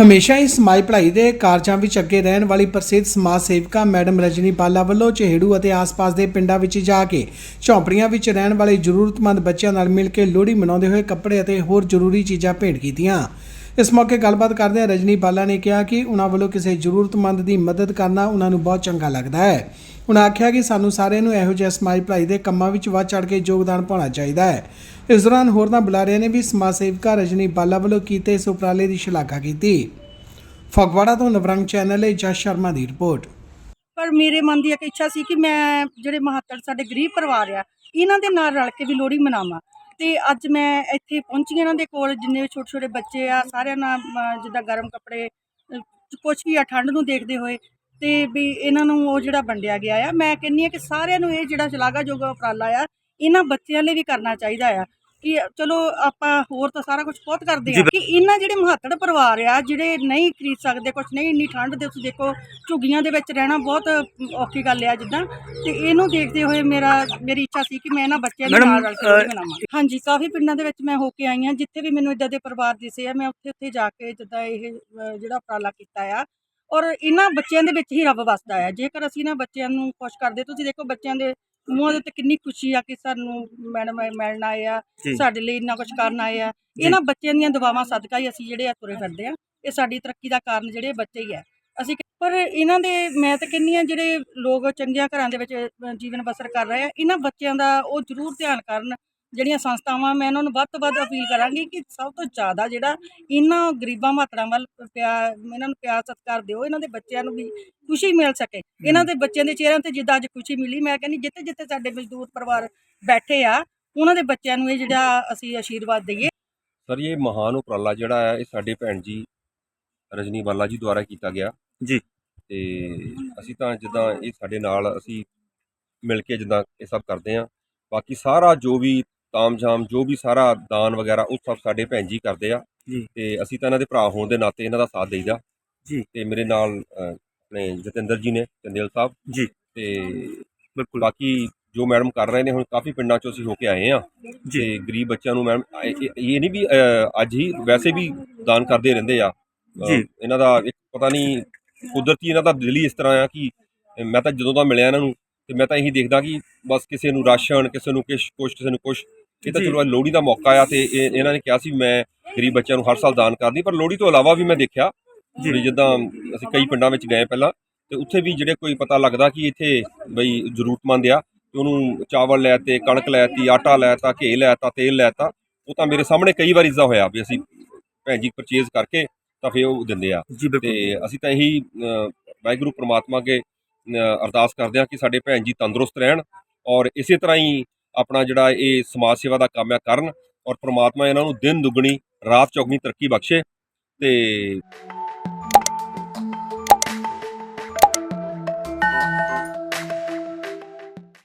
ਹਮੇਸ਼ਾ ਹੀ ਸਮਾਜ ਭਲਾਈ ਦੇ ਕਾਰਜਾਂ ਵਿੱਚ ਅੱਗੇ ਰਹਿਣ ਵਾਲੀ ਪ੍ਰਸਿੱਧ ਸਮਾਜ ਸੇਵਿਕਾ ਮੈਡਮ ਰਜਨੀ ਬਾਲਾ ਵੱਲੋਂ ਚਿਹੜੂ ਅਤੇ ਆਸ-ਪਾਸ ਦੇ ਪਿੰਡਾਂ ਵਿੱਚ ਜਾ ਕੇ ਝੌਂਪੜੀਆਂ ਵਿੱਚ ਰਹਿਣ ਵਾਲੇ ਜ਼ਰੂਰਤਮੰਦ ਬੱਚਿਆਂ ਨਾਲ ਮਿਲ ਕੇ ਲੋਹੜੀ ਮਨਾਉਂਦੇ ਹੋਏ ਕੱਪੜੇ ਅਤੇ ਹੋਰ ਜ਼ਰੂਰੀ ਚੀਜ਼ਾਂ ਭੇਟ ਕੀਤੀਆਂ। ਇਸ ਮੌਕੇ ਗੱਲਬਾਤ ਕਰਦਿਆਂ ਰਜਨੀ ਬਾਲਾ ਨੇ ਕਿਹਾ ਕਿ ਉਹਨਾਂ ਵੱਲੋਂ ਕਿਸੇ ਜ਼ਰੂਰਤਮੰਦ ਦੀ ਮਦਦ ਕਰਨਾ ਉਹਨਾਂ ਨੂੰ ਬਹੁਤ ਚੰਗਾ ਲੱਗਦਾ ਹੈ। ਉਹਨਾਂ ਆਖਿਆ ਕਿ ਸਾਨੂੰ ਸਾਰਿਆਂ ਨੂੰ ਇਹੋ ਜਿਹੇ ਸਮਾਜ ਭਲਾਈ ਦੇ ਕੰਮਾਂ ਵਿੱਚ ਵੱਧ ਚੜ ਕੇ ਯੋਗਦਾਨ ਪਾਉਣਾ ਚਾਹੀਦਾ ਹੈ। ਇਸ ਦੌਰਾਨ ਹੋਰਨਾਂ ਬੁਲਾਰਿਆਂ ਨੇ ਵੀ ਸਮਾਜ ਸੇਵਿਕਾ ਰਜਨੀ ਬਾਲਾ ਵੱਲੋਂ ਕੀਤੇ ਇਸ ਉਪਰਾਲੇ ਦੀ ਸ਼ਲਾਘਾ ਕੀਤੀ। ਫਗਵਾੜਾ ਤੋਂ ਨਵਰੰਗ ਚੈਨਲ ਲਈ ਜਸ ਸ਼ਰਮਾ ਦੀ ਰਿਪੋਰਟ। ਪਰ ਮੇਰੇ ਮਨ ਦੀ ਇੱਕ ਇੱਛਾ ਸੀ ਕਿ ਮੈਂ ਜਿਹੜੇ ਮਹਾਤੜ ਸਾਡੇ ਗਰੀਬ ਪਰਿਵਾਰ ਆ, ਇਹਨਾਂ ਦੇ ਨਾਲ ਰਲ ਕੇ ਵੀ ਲੋਹੜੀ ਮਨਾਵਾਂ। ਤੇ ਅੱਜ ਮੈਂ ਇੱਥੇ ਪਹੁੰਚੀ ਇਹਨਾਂ ਦੇ ਕੋਲ, ਜਿੰਨੇ ਛੋਟੇ ਛੋਟੇ ਬੱਚੇ ਆ, ਸਾਰਿਆਂ ਨਾਲ ਜਿੱਦਾਂ ਗਰਮ ਕੱਪੜੇ ਕੁਛ ਵੀ ਆ, ਠੰਡ ਨੂੰ ਦੇਖਦੇ ਹੋਏ, ਤੇ ਵੀ ਇਹਨਾਂ ਨੂੰ ਉਹ ਜਿਹੜਾ ਵੰਡਿਆ ਗਿਆ ਆ। ਮੈਂ ਕਹਿੰਨੀ ਆ ਕਿ ਸਾਰਿਆਂ ਨੂੰ ਇਹ ਜਿਹੜਾ ਸ਼ਲਾਘਾਯੋਗ ਉਪਰਾਲਾ ਆ, ਇਹਨਾਂ ਬੱਚਿਆਂ ਲਈ ਵੀ ਕਰਨਾ ਚਾਹੀਦਾ ਆ। ਕਿ ਚਲੋ ਆਪਾਂ ਹੋਰ ਤਾਂ ਸਾਰਾ ਕੁਝ ਬਹੁਤ ਕਰਦੇ ਆ ਕਿ ਇਹਨਾਂ ਜਿਹੜੇ ਮਹੱਤੜ ਪਰਿਵਾਰ ਆ ਜਿਹੜੇ ਨਹੀਂ ਖਰੀਦ ਸਕਦੇ ਕੁਝ ਨਹੀਂ ਇੰਨੀ ਠੰਡ ਦੇ ਤੁਸੀਂ ਦੇਖੋ ਝੁੱਗੀਆਂ ਦੇ ਵਿੱਚ ਰਹਿਣਾ ਬਹੁਤ ਔਖੀ ਗੱਲ ਆ ਜਿੱਦਾਂ। ਤੇ ਇਹਨੂੰ ਦੇਖਦੇ ਹੋਏ ਮੇਰਾ ਮੇਰੀ ਇੱਛਾ ਸੀ ਕਿ ਮੈਂ ਇਹਨਾਂ ਬੱਚਿਆਂ ਦੇ ਨਾਲ ਰਲ ਕੇ ਲੋਹੜੀ ਮਨਾਵਾਂ ਹਾਂਜੀ ਕਾਫੀ ਪਿੰਡਾਂ ਦੇ ਵਿੱਚ ਮੈਂ ਹੋ ਕੇ ਆਈ ਹਾਂ ਜਿੱਥੇ ਵੀ ਮੈਨੂੰ ਇਦਾਂ ਦੇ ਪਰਿਵਾਰ ਦਿਸੇ ਆ ਮੈਂ ਉੱਥੇ ਉੱਥੇ ਜਾ ਕੇ ਜਿੱਦਾਂ ਇਹ ਜਿਹੜਾ ਉਪਰਾਲਾ ਕੀਤਾ ਆ। ਔਰ ਇਹਨਾਂ ਬੱਚਿਆਂ ਦੇ ਵਿੱਚ ਹੀ ਰੱਬ ਵਸਦਾ ਆ। ਜੇਕਰ ਅਸੀਂ ਇਹਨਾਂ ਬੱਚਿਆਂ ਨੂੰ ਖੁਸ਼ ਕਰਦੇ ਤੁਸੀਂ ਦੇਖੋ ਬੱਚਿਆਂ ਦੇ ਮੂੰਹਾਂ ਦੇ ਉੱਤੇ ਕਿੰਨੀ ਖੁਸ਼ੀ ਆ ਕਿ ਸਾਨੂੰ ਮੈਡਮ ਮਿਲਣ ਆਏ ਆ ਜੀ। ਸਾਡੇ ਲਈ ਇੰਨਾ ਕੁਝ ਕਰਨ ਆਏ ਆ। ਇਹਨਾਂ ਬੱਚਿਆਂ ਦੀਆਂ ਦੁਆਵਾਂ ਸਦਕਾ ਹੀ ਅਸੀਂ ਜਿਹੜੇ ਆ ਤੁਰੇ ਫਿਰਦੇ ਆ ਇਹ ਸਾਡੀ ਤਰੱਕੀ ਦਾ ਕਾਰਨ ਜਿਹੜੇ ਬੱਚੇ ਹੀ ਆ ਅਸੀਂ ਪਰ ਇਹਨਾਂ ਦੇ ਮੈਂ ਤਾਂ ਕਹਿੰਨੀ ਆ ਜਿਹੜੇ ਲੋਕ ਚੰਗੀਆਂ ਘਰਾਂ ਦੇ ਵਿੱਚ ਅ, ਜੀਵਨ ਬਸਰ ਕਰ ਰਹੇ ਆ ਇਹਨਾਂ ਬੱਚਿਆਂ ਦਾ ਉਹ ਜ਼ਰੂਰ ਧਿਆਨ ਕਰਨ ਜਿਹੜੀਆਂ ਸੰਸਥਾਵਾਂ ਮੈਂ ਇਹਨਾਂ ਨੂੰ ਵੱਧ ਤੋਂ ਵੱਧ ਅਪੀਲ ਕਰਾਂਗੀ ਕਿ ਸਭ ਤੋਂ ਜ਼ਿਆਦਾ ਜਿਹੜਾ ਇਹਨਾਂ ਗਰੀਬਾਂ ਮਾਤੜਾਂ ਵੱਲ ਪਿਆਰ ਇਹਨਾਂ ਨੂੰ ਪਿਆਰ ਸਤਿਕਾਰ ਦਿਓ ਇਹਨਾਂ ਦੇ ਬੱਚਿਆਂ ਨੂੰ ਵੀ ਖੁਸ਼ੀ ਮਿਲ ਸਕੇ। ਇਹਨਾਂ ਦੇ ਬੱਚਿਆਂ ਦੇ ਚਿਹਰਿਆਂ ਤੇ ਜਿੱਦਾਂ ਅੱਜ ਖੁਸ਼ੀ ਮਿਲੀ ਮੈਂ ਕਹਿੰਦੀ ਜਿੱਥੇ ਜਿੱਥੇ ਸਾਡੇ ਮਜ਼ਦੂਰ ਪਰਿਵਾਰ ਬੈਠੇ ਆ ਉਹਨਾਂ ਦੇ ਬੱਚਿਆਂ ਨੂੰ ਇਹ ਜਿਹੜਾ ਅਸੀਂ ਆਸ਼ੀਰਵਾਦ ਦਈਏ। ਸਰ ਇਹ ਮਹਾਨ ਉਪਰਾਲਾ ਜਿਹੜਾ ਹੈ ਇਹ ਸਾਡੇ ਭੈਣ ਜੀ ਰਜਨੀ ਬਾਲਾ ਜੀ ਦੁਆਰਾ ਕੀਤਾ ਗਿਆ। ਜੀ। ਤੇ ਅਸੀਂ ਤਾਂ ਜਿੱਦਾਂ ਇਹ ਸਾਡੇ ਨਾਲ ਅਸੀਂ ਮਿਲ ਕੇ ਜਿੱਦਾਂ ਇਹ ਸਭ ਕਰਦੇ ਆ ਬਾਕੀ ਸਾਰਾ ਜੋ ਵੀ ਤਾਮਝਾਮ ਜੋ ਵੀ ਸਾਰਾ ਦਾਨ ਵਗੈਰਾ ਉਹ ਸਭ ਸਾਡੇ ਭੈਣ ਜੀ ਕਰਦੇ ਆ ਜੀ। ਤੇ ਅਸੀਂ ਤਾਂ ਇਹਨਾਂ ਦੇ ਭਰਾ ਹੋਣ ਦੇ ਨਾਤੇ ਇਹਨਾਂ ਦਾ ਸਾਥ ਦੇਈਦਾ ਜੀ। ਤੇ ਮੇਰੇ ਨਾਲ ਅ, ਆਪਣੇ ਜਤਿੰਦਰ ਜੀ ਨੇ ਚੰਦੇਲ ਸਾਹਿਬ ਜੀ। ਤੇ ਬਿਲਕੁਲ ਬਾਕੀ ਜੋ ਮੈਡਮ ਕਰ ਰਹੇ ਨੇ ਹੁਣ ਕਾਫੀ ਪਿੰਡਾਂ ਚੋਂ ਅਸੀਂ ਹੋ ਕੇ ਆਏ ਆ ਜੀ ਤੇ ਗਰੀਬ ਬੱਚਿਆਂ ਨੂੰ ਮੈਮ ਇਹ ਇਹ- ਇਹ ਨਹੀਂ ਵੀ ਅੱਜ ਹੀ ਵੈਸੇ ਵੀ ਦਾਨ ਕਰਦੇ ਰਹਿੰਦੇ ਆ ਜੀ। ਇਹਨਾਂ ਦਾ ਇੱਕ ਪਤਾ ਨਹੀਂ ਕੁਦਰਤੀ ਇਹਨਾਂ ਦਾ ਦਿਲ ਹੀ ਇਸ ਤਰ੍ਹਾਂ ਆ ਕਿ ਮੈਂ ਤਾਂ ਜਦੋਂ ਦਾ ਮਿਲਿਆ ਇਹਨਾਂ ਨੂੰ ਤੇ ਮੈਂ ਤਾਂ ਇਹੀ ਦੇਖਦਾ ਕਿ ਬਸ ਕਿਸੇ ਨੂੰ ਰਾਸ਼ਨ ਕਿਸੇ ਨੂੰ ਕਿਸ਼ ਕੁਛ ਕਿਸੇ ਨੂੰ ਕੁਛ ਇਹ ਤਾਂ। ਚਲੋ ਲੋਹੜੀ ਦਾ ਮੌਕਾ ਆ ਤੇ ਇਹ- ਇਹਨਾਂ ਨੇ ਕਿਹਾ ਸੀ ਮੈਂ ਗਰੀਬ ਬੱਚਿਆਂ ਨੂੰ ਹਰ ਸਾਲ ਦਾਨ ਕਰਦੀ ਪਰ ਲੋਹੜੀ ਤੋਂ ਇਲਾਵਾ ਵੀ ਮੈਂ ਦੇਖਿਆ ਜੀ। ਵੀ ਜਿੱਦਾਂ ਅਸੀਂ ਕਈ ਪਿੰਡਾਂ ਵਿੱਚ ਗਏ ਪਹਿਲਾਂ ਤੇ ਉੱਥੇ ਵੀ ਜਿਹੜੇ ਕੋਈ ਪਤਾ ਲੱਗਦਾ ਕਿ ਇੱਥੇ ਬਈ ਜ਼ਰੂਰਤਮੰਦ ਆ ਤੇ ਉਹਨੂੰ ਚਾਵਲ ਲੈ ਤੇ ਕਣਕ ਲੈ ਤੀ ਆਟਾ ਲੈ ਤਾ ਘੇ ਲੈ ਤਾ ਤੇਲ ਲੈ ਤਾ ਉਹ ਤਾਂ ਮੇਰੇ ਸਾਹਮਣੇ ਕਈ ਵਾਰ ਇਸਦਾ ਹੋਇਆ ਵੀ ਅਸੀਂ ਭੈਣ ਜੀ ਪਰਚੇਜ਼ ਕਰਕੇ ਤਾਂ ਫਿਰ ਉਹ ਦਿੰਦੇ ਆ ਜੀ ਬਿਲਕੁਲ ਤੇ ਅਸੀਂ ਤਾਂ ਇਹੀ ਵਾਹਿਗੁਰੂ ਪ੍ਰਮਾਤਮਾ ਅੱਗੇ ਅਰਦਾਸ ਕਰਦੇ ਹਾਂ ਕਿ ਸਾਡੇ ਭੈਣ ਜੀ ਤੰਦਰੁਸਤ ਰਹਿਣ ਔਰ ਇਸੇ ਤਰ੍ਹਾਂ ਹੀ ਆਪਣਾ ਜਿਹੜਾ ਇਹ ਸਮਾਜ ਸੇਵਾ ਦਾ ਕੰਮ ਆ ਕਰਨ ਔਰ ਪ੍ਰਮਾਤਮਾ ਇਹਨਾਂ ਨੂੰ ਦਿਨ ਦੁੱਗਣੀ, ਰਾਤ ਚੌਗਣੀ ਤਰੱਕੀ ਬਖਸ਼ੇ ਤੇ